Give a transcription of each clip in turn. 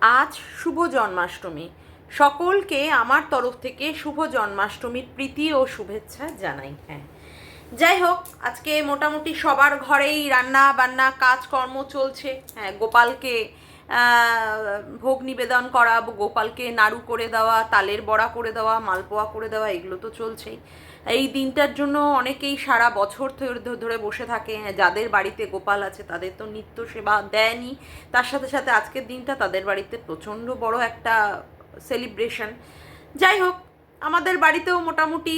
আজ শুভ জন্মাষ্টমী। সকলকে আমার তরফ থেকে শুভ জন্মাষ্টমীর প্রীতি ও শুভেচ্ছা জানাই হ্যাঁ। যাই হোক, আজকে মোটামুটি সবার ঘরেই রান্না বান্না, কাজকর্ম চলছে হ্যাঁ। গোপালকে ভোগ নিবেদন করা, গোপালকে নাড়ু করে দেওয়া, তালের বড়া করে দেওয়া, মালপোয়া করে দেওয়া, এগুলো তো চলছেই। এই দিনটার জন্য অনেকেই সারা বছর ধরে বসে থাকে। হ্যাঁ যাদের বাড়িতে গোপাল আছে, তাদের তো নিত্য সেবা দেয়নি। তার সাথে সাথে আজকের দিনটা তাদের বাড়িতে প্রচণ্ড বড় একটা সেলিব্রেশন যাই হোক, আমাদের বাড়িতেও মোটামুটি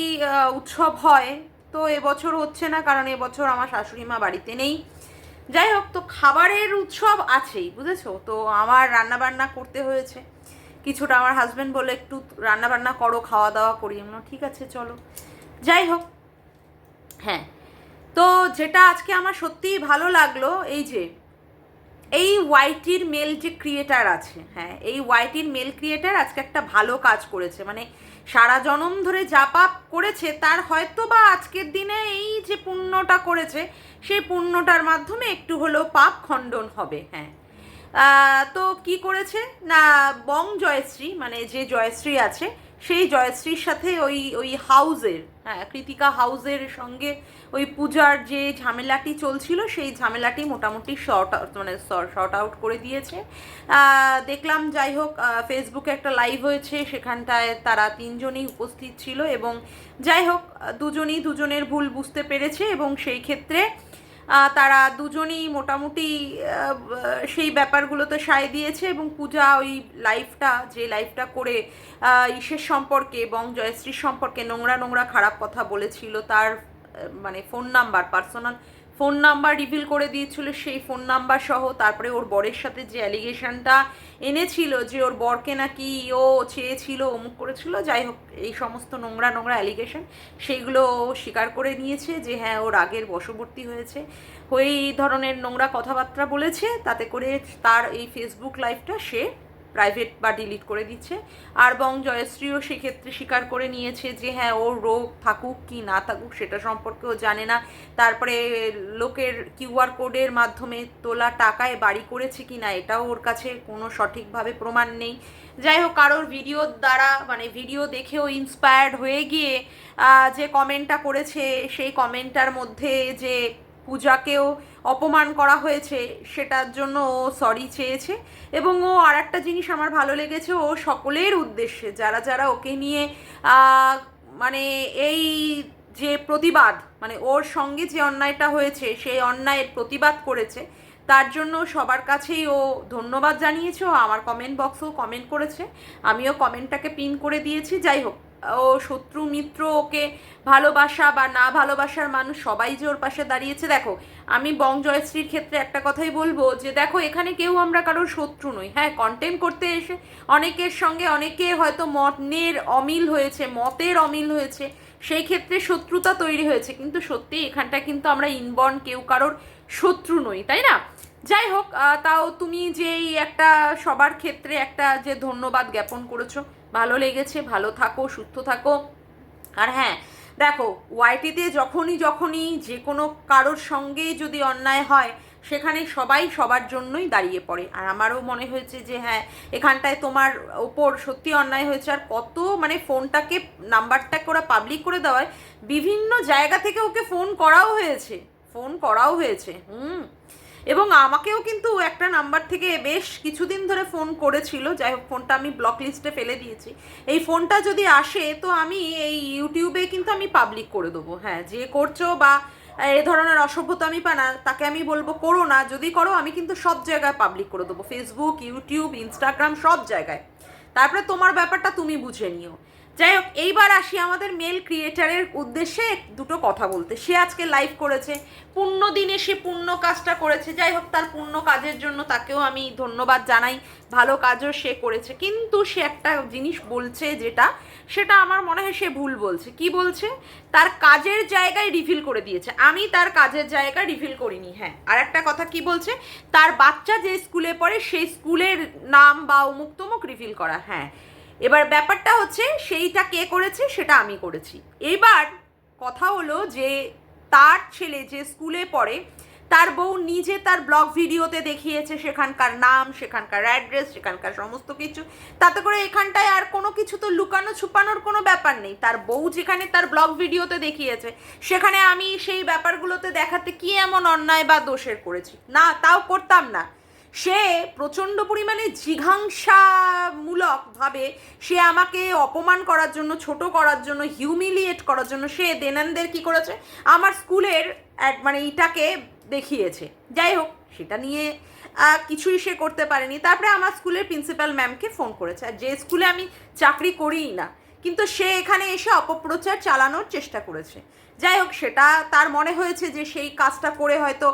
উৎসব হয়। তো এবছর হচ্ছে না, কারণ এবছর আমার শাশুড়ি মা বাড়িতে নেই। যাই হোক, তো খাবারের উৎসব আছেই, বুঝেছ? তো আমার রান্না বান্না করতে হয়েছে। কিছুটা আমার হাজব্যান্ড বলে, একটু রান্না বান্না করো খাওয়া দাওয়া করি ঠিক আছে, চলো। যাই হোক হ্যাঁ তো যেটা আজকে আমার সত্যিই ভালো লাগল, এই যে, এই ওয়াইটির মেল যে ক্রিয়েটার আছে হ্যাঁ এই ওয়াইটির মেল ক্রিয়েটার আজকে একটা ভালো কাজ করেছে। মানে সারা জনম ধরে যা পাপ করেছে, তার হয়তো বা আজকের দিনে এই যে পুণ্যটা করেছে, সেই পুণ্যটার মাধ্যমে একটু হলেও পাপ খণ্ডন হবে হ্যাঁ। তো কি করেছে? না, বং জয়শ্রী মানে যে জয়শ্রী আছে সেই জয়শ্রীর সাথে ওই ওই হাউজের হ্যাঁ কৃতিকা হাউজের সঙ্গে ওই পূজার যে ঝামেলাটি চলছিল, সেই ঝামেলাটি মোটামুটি শর্ট আউট মানে শর্ট আউট করে দিয়েছে। দেখলাম যাই হোক ফেসবুকে একটা লাইভ হয়েছে, সেখানটায় তারা তিনজনই উপস্থিত ছিল এবং যাই হোক, দুজনই দুজনের ভুল বুঝতে পেরেছে এবং সেই ক্ষেত্রে তারা দুজনেই মোটামুটি সেই ব্যাপারগুলোতে সায় দিয়েছে এবং পূজা ওই লাইফটা, যে লাইফটা করে ঈশের সম্পর্কে এবং জয়শ্রীর সম্পর্কে নোংরা নোংরা খারাপ কথা বলেছিল, তার মানে phone number personal phone number reveal করে দিয়েছিল সেই ফোন নাম্বার সহ, তারপরে ওর বরের সাথে যে অ্যালিগেশনটা এনেছিল যে ওর বরকে নাকি ও চেয়েছিল, অমুক করেছিল, যাই হোক, এই সমস্ত নোংরা নোংরা অ্যালিগেশন সেইগুলো স্বীকার করে নিয়েছে যে হ্যাঁ ওর আগের বশবর্তী হয়েছে। হয়ে এই ধরনের নোংরা কথাবার্তা বলেছে, তাতে করে তার এই ফেসবুক লাইভটা সে প্রাইভেট বা ডিলিট করে দিচ্ছে। আর বং জয়শ্রীও সেক্ষেত্রে স্বীকার করে নিয়েছে যে হ্যাঁ ওর রোগ থাকুক কি না থাকুক সেটা সম্পর্কেও জানে না। তারপরে লোকের কিউআর কোডের মাধ্যমে তোলা টাকায় বাড়ি করেছে কি না, এটাও ওর কাছে কোনো সঠিকভাবে প্রমাণ নেই। যাই হোক, কারোর ভিডিওর দ্বারা মানে ভিডিও দেখেও ইন্সপায়ার্ড হয়ে গিয়ে যে কমেন্টটা করেছে, সেই কমেন্টটার মধ্যে যে পূজাকেও অপমান করা হয়েছে, সেটার জন্য ও সরি চেয়েছে। এবং ও আর একটা জিনিস আমার ভালো লেগেছে, ও সকলের উদ্দেশ্যে, যারা যারা ওকে নিয়ে মানে এই যে প্রতিবাদ মানে ওর সঙ্গে যে অন্যায়টা হয়েছে, সেই অন্যায়ের প্রতিবাদ করেছে, তার জন্য সবার কাছেই ও ধন্যবাদ জানিয়েছে। ও আমার কমেন্ট বক্সেও কমেন্ট করেছে। আমিও কমেন্টটাকে পিন করে দিয়েছি। যাই হোক ও শত্রু মিত্র ওকে ভালোবাসা বা না ভালোবাসার মানুষ সবাই যে ওর পাশে দাঁড়িয়েছে, দেখো, আমি বং জয়শ্রীর ক্ষেত্রে একটা কথাই বলব যে, দেখো, এখানে কেউ আমরা কারোর শত্রু নই। হ্যাঁ কন্টেন্ট করতে এসে অনেকের সঙ্গে অনেকে হয়তো মনের অমিল হয়েছে, মতের অমিল হয়েছে, সেই ক্ষেত্রে শত্রুতা তৈরি হয়েছে, কিন্তু সত্যি এখানটা কিন্তু আমরা ইনবর্ন কেউ কারোর শত্রু নই, তাই না? যাই হোক তাও তুমি যে এই একটা সবার ক্ষেত্রে একটা যে ধন্যবাদ জ্ঞাপন করেছ ভালো লেগেছে, ভালো থাকো, সুস্থ থাকো। আর হ্যাঁ দেখো ওয়াইটিতে যখনই যখনই যে কোনো কারোর সঙ্গেই যদি অন্যায় হয়, সেখানে সবাই সবার জন্যই দাঁড়িয়ে পড়ে। আর আমারও মনে হয়েছে যে হ্যাঁ এখানটায় তোমার ওপর সত্যি অন্যায় হয়েছে। আর কত মানে ফোনটাকে, নাম্বারটাকে ওরা পাবলিক করে দেওয়ায়, বিভিন্ন জায়গা থেকে ওকে ফোন করাও হয়েছে। ফোন করাও হয়েছে। হুম। এবং আমাকেও কিন্তু একটা নাম্বার থেকে বেশ কিছুদিন ধরে ফোন করেছিল, যাই হোক ফোনটা আমি ব্লক লিস্টে ফেলে দিয়েছি। এই ফোনটা যদি আসে, তো আমি এই ইউটিউবে কিন্তু আমি পাবলিক করে দেবো। হ্যাঁ যে করছ বা এ ধরনের অসভ্যতা আমি পানা, তাকে আমি বলব করো না, যদি করো আমি কিন্তু সব জায়গায় পাবলিক করে দেবো। ফেসবুক ইউটিউব ইনস্টাগ্রাম সব জায়গায়। তারপরে তোমার ব্যাপারটা তুমি বুঝে নিও। যাই হোক, এইবার আসি আমাদের মেল ক্রিয়েটারের উদ্দেশ্যে দুটো কথা বলতে। সে আজকে লাইভ করেছে, পূর্ণ দিনে সে পূর্ণ কাজটা করেছে। যাই হোক, তার পূর্ণ কাজের জন্য তাকেও আমি ধন্যবাদ জানাই। ভালো কাজও সে করেছে। কিন্তু সে একটা জিনিস বলছে যেটা, সেটা আমার মনে হয় সে ভুল বলছে। কি বলছে? তার কাজের জায়গায় রিফিল করে দিয়েছে। আমি তার কাজের জায়গায় রিফিল করিনি হ্যাঁ। আর একটা কথা কি বলছে? তার বাচ্চা যে স্কুলে পড়ে, সেই স্কুলের নাম বা অমুক তমুক রিফিল করা হ্যাঁ। এবার ব্যাপারটা হচ্ছে, সেইটা কে করেছে সেটা আমি করেছি। এবার কথা হলো যে, তার ছেলে যে স্কুলে পড়ে, তার বউ নিজে তার ব্লগ ভিডিওতে দেখিয়েছে সেখানকার নাম, সেখানকার অ্যাড্রেস, সেখানকার সমস্ত কিছু। তাতে করে এখানটায় আর কোনো কিছু তো লুকানো ছুপানোর কোনো ব্যাপার নেই। তার বউ যেখানে তার ব্লগ ভিডিওতে দেখিয়েছে, সেখানে আমি সেই ব্যাপারগুলোতে দেখাতে কি এমন অন্যায় বা দোষের করেছি? না, তাও করতাম না। সে প্রচণ্ড পরিমাণে জিঘাংসামূলকভাবে সে আমাকে অপমান করার জন্য, ছোট করার জন্য হিউমিলিয়েট করার জন্য সে দেনানদের কি করেছে? আমার স্কুলের এক মানে ইটাকে দেখিয়েছে। যাই হোক, সেটা নিয়ে কিছুই সে করতে পারেনি। তারপরে আমার স্কুলের প্রিন্সিপাল ম্যামকে ফোন করেছে। আর যে স্কুলে আমি চাকরি করিই না কিন্তু সে এখানে এসে অপপ্রচার চালানোর চেষ্টা করেছে। যাই হোক, সেটা তার মনে হয়েছে যে সেই কাজটা করে হয়তো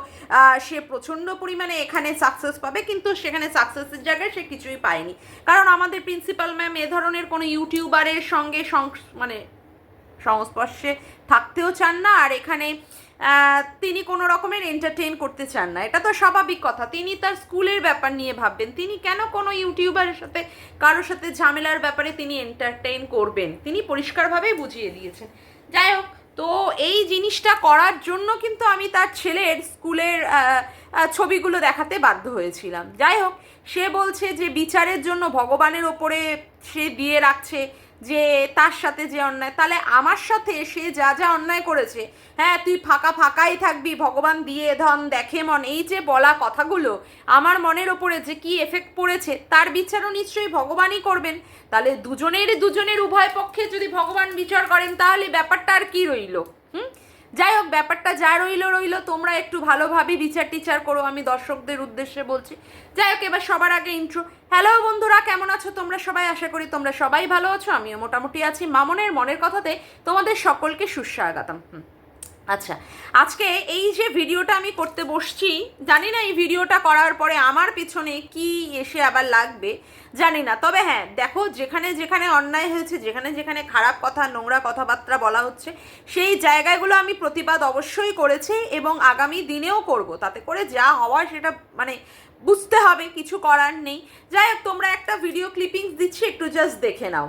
সে প্রচণ্ড পরিমাণে এখানে সাকসেস পাবে, কিন্তু সেখানে সাকসেসের জায়গায় সে কিছুই পায়নি। কারণ আমাদের প্রিন্সিপাল ম্যাম এ ধরনের কোনো ইউটিউবারের সঙ্গে মানে সংস্পর্শে থাকতেও চান না। আর এখানে তিনি কোনো রকমের এন্টারটেইন করতে চান না। এটা তো স্বাভাবিক কথা। তিনি তার স্কুলের ব্যাপার নিয়ে ভাববেন। তিনি কেন কোনো ইউটিউবারের সাথে, কারোর সাথে ঝামেলার ব্যাপারে তিনি এন্টারটেইন করবেন? তিনি পরিষ্কারভাবেই বুঝিয়ে দিয়েছেন। যাই হোক, তো এই জিনিসটা করার জন্য কিন্তু আমি তার ছেলের স্কুলের ছবিগুলো দেখাতে বাধ্য হয়েছিলাম। যাই হোক, সে বলছে যে বিচারের জন্য ভগবানের ওপরে সে দিয়ে রাখছে। যে তার সাথে যে অন্যায়, তাহলে আমার সাথে সে যা যা অন্যায় করেছে হ্যাঁ তুই ফাঁকা ফাঁকাই থাকবি, ভগবান দিয়ে ধন, দেখে মন, এই যে বলা কথাগুলো, আমার মনের ওপরে যে কি এফেক্ট পড়েছে, তার বিচারও নিশ্চয়ই ভগবানই করবেন। তাহলে দুজনের দুজনের উভয় পক্ষে যদি ভগবান বিচার করেন, তাহলে ব্যাপারটা আর কি রইল? হুম? যাই হোক, ব্যাপারটা যা রইল রইল, তোমরা একটু ভালোভাবে বিচার টিচার করো, আমি দর্শকদের উদ্দেশ্যে বলছি। যাই হোক, এবার সবার আগে ইন্ট্রো হ্যালো বন্ধুরা, কেমন আছো তোমরা সবাই? আশা করি তোমরা সবাই ভালো আছো, আমিও মোটামুটি আছি। মামনের মনের কথাতে তোমাদের সকলকে সুস্বাগতম। হুম। আচ্ছা আজকে এই যে ভিডিওটা আমি করতে বসছি, জানি না এই ভিডিওটা করার পরে আমার পিছনে কি এসে আবার লাগবে, জানি না। তবে হ্যাঁ দেখো যেখানে যেখানে অন্যায় হয়েছে, যেখানে যেখানে খারাপ কথা, নোংরা কথাবার্তা বলা হচ্ছে, সেই জায়গাগুলো আমি প্রতিবাদ অবশ্যই করেছি এবং আগামী দিনেও করব। তাতে করে যা হওয়ার সেটা মানে বুঝতে হবে, কিছু করার নেই। যাই হোক, তোমরা একটা ভিডিও ক্লিপিংস দিচ্ছি, একটু জাস্ট দেখে নাও।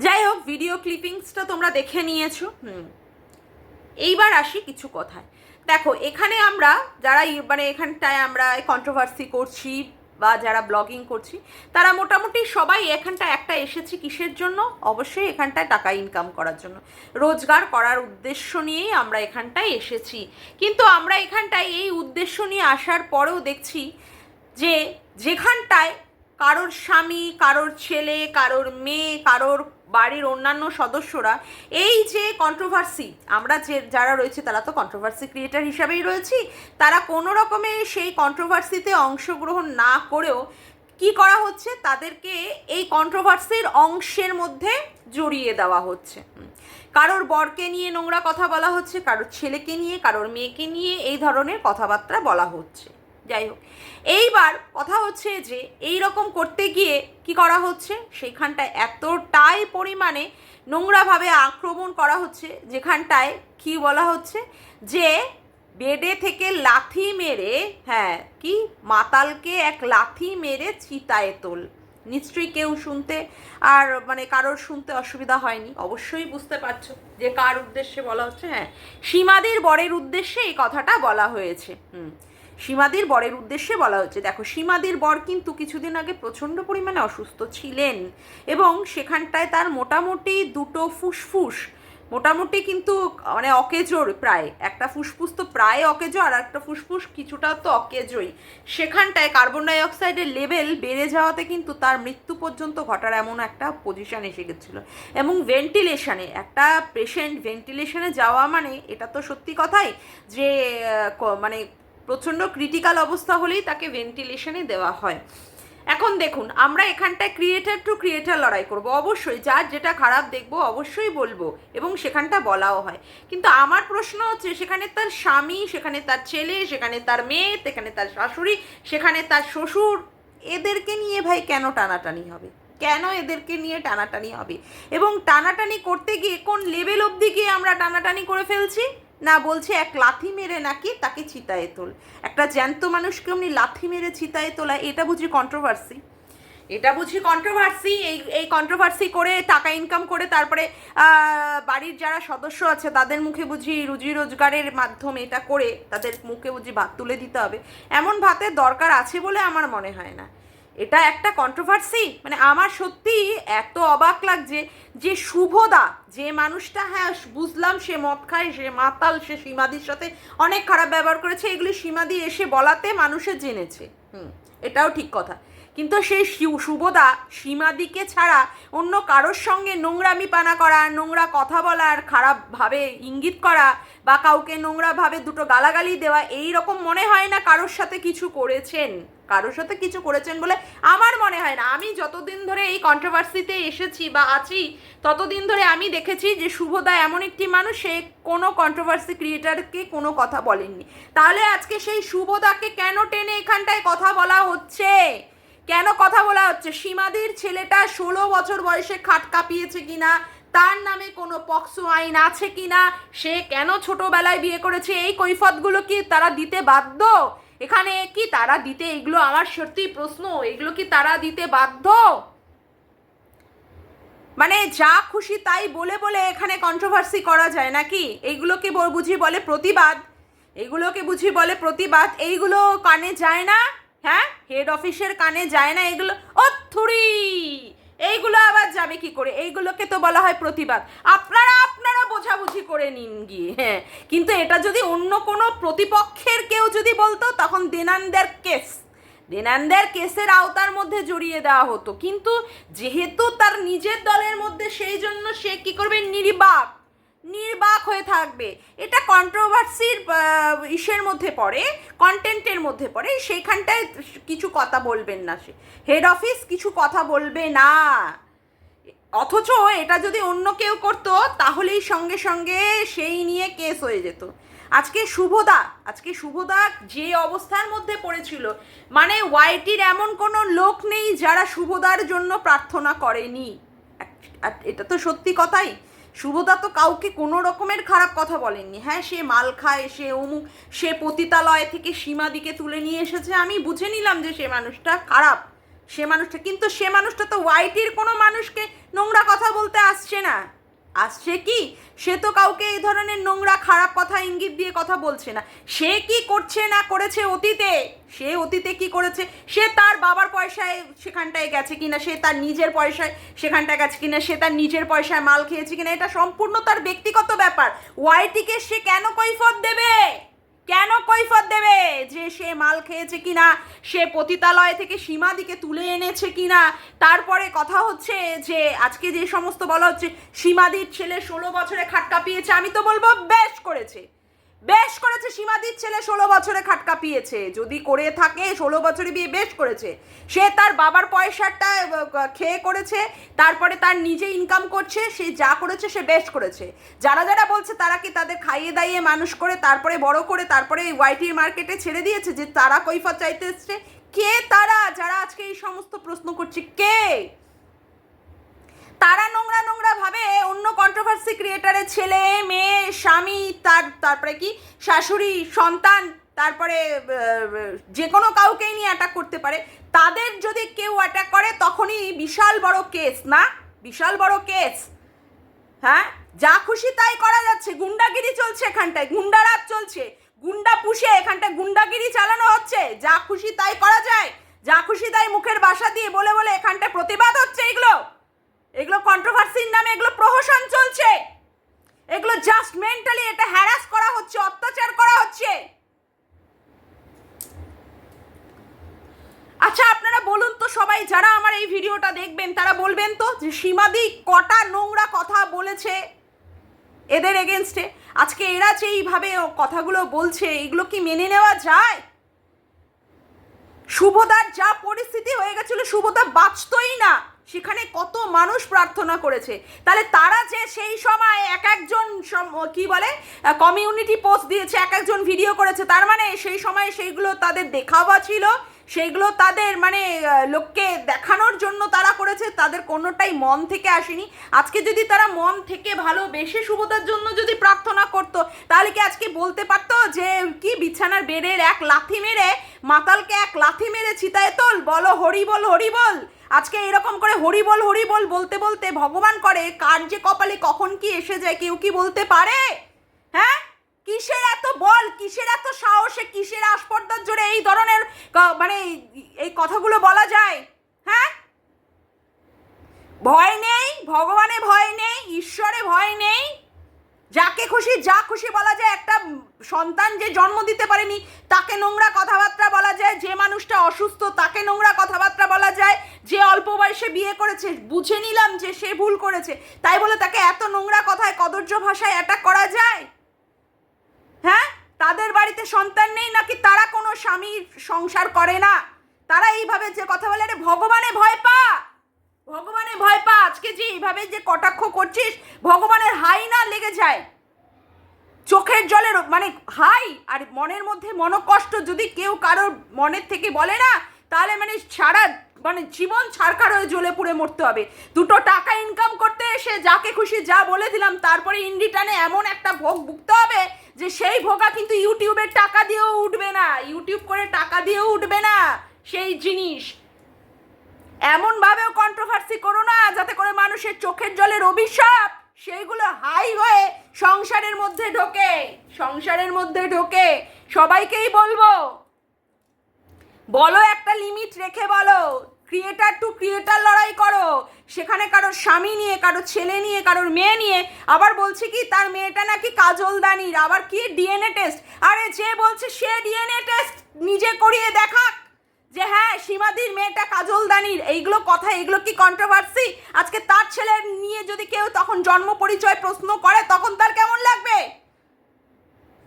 যাই হোক ভিডিও ক্লিপিংসটা তোমরা দেখে নিয়েছো। হুম। এইবার আসি কিছু কথায়। দেখো, এখানে আমরা যারা মানে এখানটায় আমরা কন্ট্রোভার্সি করছি বা যারা ব্লগিং করছি, তারা মোটামুটি সবাই এখানটা একটা এসেছি কিসের জন্য? অবশ্যই এখানটায় টাকা ইনকাম করার জন্য। রোজগার করার উদ্দেশ্য নিয়েই আমরা এখানটায় এসেছি। কিন্তু আমরা এখানটায় এই উদ্দেশ্য নিয়ে আসার পরেও দেখছি যে যেখানটায় কারোর স্বামী, কারোর ছেলে, কারোর মেয়ে, কারোর বাড়ির অন্যান্য সদস্যরা, এই যে কন্ট্রোভার্সি আমরা যে যারা রয়েছে তারা তো কন্ট্রোভার্সি ক্রিয়েটার হিসাবেই রয়েছি, তারা কোনো রকমে সেই কন্ট্রোভার্সিতে অংশগ্রহণ না করেও কি করা হচ্ছে? তাদেরকে এই কন্ট্রোভার্সির অংশের মধ্যে জড়িয়ে দেওয়া হচ্ছে। কারোর বরকে নিয়ে নোংরা কথা বলা হচ্ছে, কারোর ছেলেকে নিয়ে, কারোর মেয়েকে নিয়ে এই ধরনের কথাবার্তা বলা হচ্ছে। যাই হোক। এইবার কথা হচ্ছে যে এই রকম করতে গিয়ে কি করা হচ্ছে? সেইখানটায় এতটাই পরিমাণে নোংরাভাবে আক্রমণ করা হচ্ছে, যেখানটায় কি বলা হচ্ছে? যে বেডে থেকে লাথি মেরে হ্যাঁ কি? মাতালকে এক লাথি মেরে চিতায় তোল। নিশ্চয়ই কেউ শুনতে আর মানে কারোর শুনতে অসুবিধা হয়নি। অবশ্যই বুঝতে পারছ যে কার উদ্দেশ্যে বলা হচ্ছে। হ্যাঁ সীমাদির বরের উদ্দেশ্যে এই কথাটা বলা হয়েছে। হুম। সীমাদির বরের উদ্দেশ্যে বলা হচ্ছে দেখো, সীমাদির বর কিন্তু কিছুদিন আগে প্রচণ্ড পরিমাণে অসুস্থ ছিলেন এবং সেখানটায় তার মোটামুটি দুটো ফুসফুস, মোটামুটি কিন্তু মানে অকেজোর প্রায়। একটা ফুসফুস তো প্রায় অকেজো, আর একটা ফুসফুস কিছুটা তো অকেজোই। সেখানটায় কার্বন ডাই অক্সাইডের লেভেল বেড়ে যাওয়াতে কিন্তু তার মৃত্যু পর্যন্ত ঘটার এমন একটা পজিশন এসে গেছিল। এবং ভেন্টিলেশানে একটা পেশেন্ট ভেন্টিলেশানে যাওয়া মানে এটা তো সত্যি কথাই যে মানে প্রচণ্ড ক্রিটিক্যাল অবস্থা হলেই তাকে ভেন্টিলেশনে দেওয়া হয়। এখন দেখুন, আমরা এখানটায় ক্রিয়েটার টু ক্রিয়েটার লড়াই করব। অবশ্যই যার যেটা খারাপ দেখব, অবশ্যই বলব এবং সেখানটা বলাও হয়। কিন্তু আমার প্রশ্ন হচ্ছে, সেখানে তার স্বামী, সেখানে তার ছেলে, সেখানে তার মেয়ে, সেখানে তার শাশুড়ি, সেখানে তার শ্বশুর, এদেরকে নিয়ে ভাই কেন টানাটানি হবে? কেন এদেরকে নিয়ে টানাটানি হবে? এবং টানাটানি করতে গিয়ে কোন লেভেল অবধি গিয়ে আমরা টানাটানি করে ফেলছি? না বলছে এক লাথি মেরে নাকি তাকে চিতায় তোল। একটা জ্যান্ত মানুষকে অমনি লাথি মেরে চিতায় তোলা এটা বুঝি কন্ট্রোভার্সি এটা বুঝি কন্ট্রোভার্সি এই এই কন্ট্রোভার্সি করে টাকা ইনকাম করে তারপরে বাড়ির যারা সদস্য আছে তাদের মুখে বুঝি রুজি রোজগারের মাধ্যমে এটা করে তাদের মুখে বুঝি ভাত তুলে দিতে হবে। এমন ভাতের দরকার আছে বলে আমার মনে হয় না। এটা একটা কন্ট্রোভার্সি মানে আমার সত্যি এত অবাক লাগছে যে শুভদা, যে মানুষটা হ্যাঁ বুঝলাম সে মদ খায়, সে মাতাল, সে সীমাদির সাথে অনেক খারাপ ব্যবহার করেছে, এগুলি সীমাদি এসে বলাতে মানুষে জেনেছে। হুম, এটাও ঠিক কথা। কিন্তু সেই শুভদা সীমাদিকে ছাড়া অন্য কারোর সঙ্গে নোংরামি পানা করা, নোংরা কথা বলার খারাপভাবে ইঙ্গিত করা বা কাউকে নোংরাভাবে দুটো গালাগালি দেওয়া, এই রকম মনে হয় না কারোর সাথে কিছু করেছেন। কারোর সাথে কিছু করেছেন বলে আমার মনে হয় না। আমি যতদিন ধরে এই কন্ট্রোভার্সিতে এসেছি বা আছি, ততদিন ধরে আমি দেখেছি যে শুভদা এমন একটি মানুষ, সে কোনো কন্ট্রোভার্সি ক্রিয়েটারকে কোনো কথা বলেননি। তাহলে আজকে সেই শুভদাকে কেন টেনে এখানটায় কথা বলা হচ্ছে? কেন কথা বলা হচ্ছে? সীমাদির ছেলেটা ষোলো বছর বয়সে খাট কাঁপিয়েছে কিনা? তার নামে কোনো পক্সো আইন আছে কিনা? সে কেন ছোটবেলায় বিয়ে করেছে? এই কৈফতগুলো কি তারা দিতে বাধ্য? এখানে কি তারা দিতে? এগুলো আমার সত্যি প্রশ্ন। এগুলো কি তারা দিতে বাধ্য? মানে যা খুশি তাই বলে বলে এখানে কন্ট্রোভার্সি করা যায় নাকি? এইগুলোকে বুঝি বলে প্রতিবাদ? এগুলোকে বুঝি বলে প্রতিবাদ? এইগুলো কানে যায় না? হ্যাঁ হেড অফিসের কানে যায় না এগুলো। ও থুড়ি এইগুলো আবার যাবে কি করে? এইগুলোকে তো বলা হয় প্রতিবাদ। আপনারা আপনারা বোঝাবুঝি করে নিন গিয়ে হ্যাঁ। কিন্তু এটা যদি অন্য কোনো প্রতিপক্ষের কেউ যদি বলতো, তখন দেনানদের কেস। দেনানদের কেসের আওতার মধ্যে জড়িয়ে দেওয়া হতো। কিন্তু যেহেতু তার নিজের দলের মধ্যে, সেই জন্য সে কি করবে? নির্বাক। নির্বাক হয়ে থাকবে। এটা কন্ট্রোভার্সির ইসের মধ্যে পড়ে কন্টেন্টের মধ্যে পড়ে। সেইখানটায় কিছু কথা বলবেন না সে। হেড অফিস কিছু কথা বলবে না। অথচ এটা যদি অন্য কেউ করতো, তাহলেই সঙ্গে সঙ্গে সেই নিয়ে কেস হয়ে যেত। আজকে শুভদা আজকে শুভদা যে অবস্থার মধ্যে পড়েছিল মানে ওয়াইটির এমন কোনো লোক নেই যারা শুভদার জন্য প্রার্থনা করেনি। এটা তো সত্যি কথাই। শুভদা তো কাউকে কোনো রকমের খারাপ কথা বলেননি। হ্যাঁ সে মাল খায়, সে অমুক, সে পতিতালয় থেকে সীমাদিকে তুলে নিয়ে এসেছে। আমি বুঝে নিলাম যে সে মানুষটা খারাপ। সে মানুষটা, কিন্তু সে মানুষটা তো ওয়াইটির কোনো মানুষকে নোংরা কথা বলতে আসছে না। আসছে কি? সে তো কাউকে এই ধরনের নোংরা, খারাপ কথা, ইঙ্গিত দিয়ে কথা বলছে না। সে কি করছে না করেছে অতীতে? সে অতীতে কি করেছে? সে তার বাবার পয়সায় সেখানটায় গেছে কিনা? সে তার নিজের পয়সায় সেখানটায় গেছে কিনা? সে তার নিজের পয়সায় মাল খেয়েছে কিনা? এটা সম্পূর্ণ তার ব্যক্তিগত ব্যাপার। ওয়াইটিকে সে কেন কৈফত দেবে? কেন কৈফত দেবে? যে সে মাল খেয়েছে কিনা, সে পতিতালয় থেকে সীমাদিকে তুলে এনেছে কিনা? তারপরে কথা হচ্ছে যে, আজকে যে সমস্ত বলা হচ্ছে, সীমাদির ছেলে ষোলো বছরে খাট কাঁপিয়েছে আমি তো বলব বেশ করেছে। বেশ করেছে সীমাদির ছেলে, ষোলো বছরে খাটকা কাঁপিয়েছে। যদি করে থাকে, ষোলো বছরে বিয়ে বেশ করেছে। সে তার বাবার পয়সাটা খেয়ে করেছে, তারপরে তার নিজে ইনকাম করছে, সে যা করেছে সে বেশ করেছে। যারা যারা বলছে তারা কি তাদের খাইয়ে দাইয়ে মানুষ করে, তারপরে বড় করে, তারপরে ওয়াইটির মার্কেটে ছেড়ে দিয়েছে যে তারা কৈফত চাইতে এসছে? কে তারা? যারা আজকে এই সমস্ত প্রশ্ন করছে, কে? তারা নোংরা নোংরা ভাবে অন্য কন্ট্রোভার্সি ক্রিয়েটারের ছেলে, মেয়ে, স্বামী, তার, তারপরে কি, শাশুড়ি, সন্তান, তারপরে যে কোনো কাউকেই নিয়ে অ্যাটাক করতে পারে। তাদের যদি কেউ অ্যাটাক করে, তখনই বিশাল বড় কেস না? বিশাল বড় কেস হ্যাঁ? যা খুশি তাই করা যাচ্ছে। গুন্ডাগিরি চলছে এখানটায়। গুন্ডারাজ চলছে। গুন্ডা পুষে এখানটায় গুন্ডাগিরি চালানো হচ্ছে। যা খুশি তাই করা যায়। যা খুশি তাই মুখের বাসা দিয়ে বলে বলে এখানটায় প্রতিবাদ হচ্ছে এগুলো। এগুলো কন্ট্রোভার্সির নামে, এগুলো প্রহসন চলছে। এগুলো জাস্ট মেন্টালি এটা হ্যারাস করা হচ্ছে, অত্যাচার করা হচ্ছে। আচ্ছা আপনারা বলুন তো, সবাই যারা আমার এই ভিডিওটা দেখবেন, তারা বলবেন তো যে সীমাদি কটা নোংরা কথা বলেছে এদের এগেনস্টে আজকে এরা যে এইভাবে কথাগুলো বলছে, এগুলো কি মেনে নেওয়া যায়? শুভদার যা পরিস্থিতি হয়ে গেছিল শুভদা বাঁচতই না। সেখানে কত মানুষ প্রার্থনা করেছে। তাহলে তারা যে সেই সময় এক একজন কি বলে কমিউনিটি পোস্ট দিয়েছে, এক একজন ভিডিও করেছে, তার মানে সেই সময় সেইগুলো তাদের দেখাওয়া ছিল। সেইগুলো তাদের মানে লোককে দেখানোর জন্য তারা করেছে, তাদের কোনোটাই মন থেকে আসেনি। আজকে যদি তারা মন থেকে ভালোবেসে শুভতার জন্য যদি প্রার্থনা করতো, তাহলে কি আজকে বলতে পারতো যে, কি বিছানার বেডের এক লাথি মেরে, মাতালকে এক লাথি মেরে চিতায় তোল, বলো হরি বল হরি বল। আজকে এরকম করে হরি বল হরি বল বলতে বলতে ভগবান করে, কার যে কপালে কখন কি এসে যায় কেউ কি বলতে পারে? হ্যাঁ? কিসের এত বল, কিসের এত সাহসে কিসের আসপর্দার জোরে এই ধরনের মানে এই কথাগুলো বলা যায়? হ্যাঁ? ভয় নেই, ভগবানে ভয় নেই, ঈশ্বরে ভয় নেই। যাকে খুশি, যা খুশি বলা যায়, একটা সন্তান যে জন্ম দিতে পারেনি, তাকে নোংরা কথাবার্তা বলা যায়, যে মানুষটা অসুস্থ তাকে নোংরা কথাবার্তা বিয়ে করেছে, বুঝে নিলাম যে সে ভুল করেছে। তাই বলে তাকে এত নোংরা কথায় কদর্য ভাষায় অ্যাটাক করা যায়? হ্যাঁ? তাদের বাড়িতে সন্তান নেই নাকি তারা কোনো স্বামীর সংসার করে না? তারা এইভাবে যে কথা বলে, আরে ভগবানে ভয় পা! ভগবানে ভয় পা, আজকে যে এইভাবে যে কটাক্ষ করছিস, ভগবানের হাই না লেগে যায়। চোখের জলের মানে হাই আর মনের মধ্যে মনকষ্ট যদি কেউ কারোর মনের থেকে বলে না, তাহলে মানে সারা মানে জীবন ছাড়খার হয়ে জ্বলে পুড়ে মরতে হবে। দুটো টাকা ইনকাম করতে এসে যাকে খুশি যা বলে দিলাম, তারপরে ইন্ডিটানে এমন একটা ভোগ ভুগতে হবে যে সেই ভোগা কিন্তু ইউটিউবের টাকা দিয়েও উঠবে না। ইউটিউব করে টাকা দিয়েও উঠবে না সেই জিনিস। এমনভাবেও কন্ট্রোভার্সি করো না, যাতে করে মানুষের চোখের জলের অভিশাপ সেইগুলো হাই হয়ে সংসারের মধ্যে ঢোকে। সংসারের মধ্যে ঢোকে। সবাইকেই বলব বলো একটা লিমিট রেখে বলো। ক্রিয়েটার টু ক্রিয়েটার লড়াই করো। সেখানে কারোর স্বামী নিয়ে, কারোর ছেলে নিয়ে, কারোর মেয়ে নিয়ে। আবার বলছে কি, তার মেয়েটা নাকি কাজল দানির। আবার কি ডিএনএ টেস্ট আরে যে বলছে সে ডিএনএ টেস্ট নিজে করিয়ে দেখাক। যে হ্যাঁ সীমাদির মেয়েটা কাজল দানির। এইগুলো কথা এগুলো কি কন্ট্রোভার্সি আজকে তার ছেলে নিয়ে যদি কেউ তখন জন্ম পরিচয় প্রশ্ন করে, তখন তার কেমন লাগবে?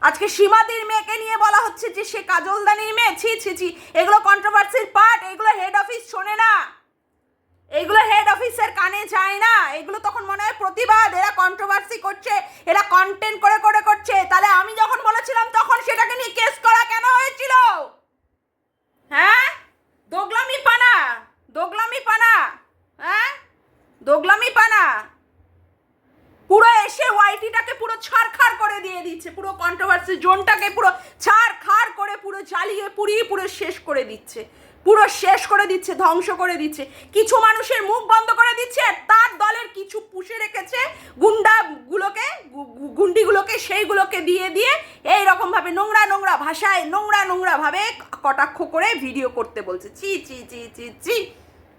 আজকে সীমাদির মেয়েকে নিয়ে বলা হচ্ছে যে সে কাজলদানির মেয়ে। ছি ছি ছি। এগুলো কন্ট্রোভার্সির পার্ট এগুলো হেড অফিস শোনে না। এগুলো হেড অফিসের কানে যায় না। এগুলো তখন মনে হয় প্রতিবাদ। এরা কন্ট্রোভার্সি করছে। এরা কন্টেন্ট করে করে করছে। তাহলে আমি যখন বলেছিলাম তখন সেটাকে নিয়ে কেস করা কেন হয়েছিল? হ্যাঁ? দোগলামি পানা। দোগলামি পানা। হ্যাঁ? দোগলামি পানা। পুরো এসে ওয়াইটিটাকে পুরো ছাড়খাড় করে দিয়ে দিচ্ছে পুরো কন্ট্রোভার্সি জোনটাকে পুরো ছাড়খাড় করে পুরো জ্বালিয়ে পুড়িয়ে পুরো শেষ করে দিচ্ছে। পুরো শেষ করে দিচ্ছে, ধ্বংস করে দিচ্ছে। কিছু মানুষের মুখ বন্ধ করে দিচ্ছে আর তার দলের কিছু পুষে রেখেছে গুন্ডাগুলোকে গুন্ডিগুলোকে, সেইগুলোকে দিয়ে দিয়ে এই রকম ভাবে নোংরা নোংরা ভাষায়, নোংরা নোংরা ভাবে কটাক্ষ করে ভিডিও করতে বলছে। চি চি চি চি চি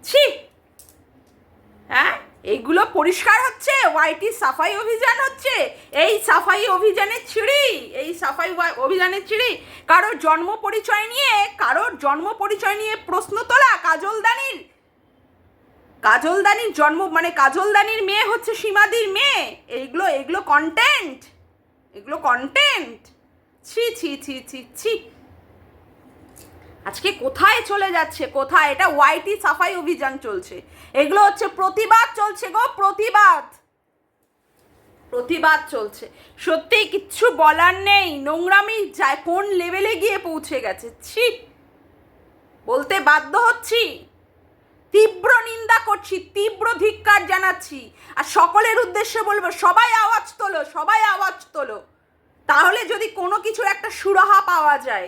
ছি। হ্যাঁ? এইগুলো পরিষ্কার হচ্ছে? ওয়াইটি সাফাই অভিযান হচ্ছে? এই সাফাই অভিযানের ছিঁড়ি? এই সাফাই অভিযানের ছিঁড়ি? কারোর জন্ম পরিচয় নিয়ে, কারোর জন্ম পরিচয় নিয়ে প্রশ্ন তোলা কাজলদানির। কাজলদানির জন্ম মানে কাজলদানির মেয়ে হচ্ছে সীমাদির মেয়ে। এইগুলো এগুলো কন্টেন্ট এগুলো কন্টেন্ট ছি ছি ছি ছি ছি। আজকে কোথায় চলে যাচ্ছে, কোথায়? এটা ওয়াইটি সাফাই অভিযান চলছে। এগুলো হচ্ছে প্রতিবাদ চলছে গো, প্রতিবাদ। প্রতিবাদ চলছে। সত্যি কিচ্ছু বলার নেই, নোংরামি যায় কোন লেভেলে গিয়ে পৌঁছে গেছে? ছি। বলতে বাধ্য হচ্ছি। তীব্র নিন্দা করছি, তীব্র ধিক্কার জানাচ্ছি। আর সকলের উদ্দেশ্যে বলব, সবাই আওয়াজ তোলো, সবাই আওয়াজ তোলো। তাহলে যদি কোনো কিছুর একটা সুরাহা পাওয়া যায়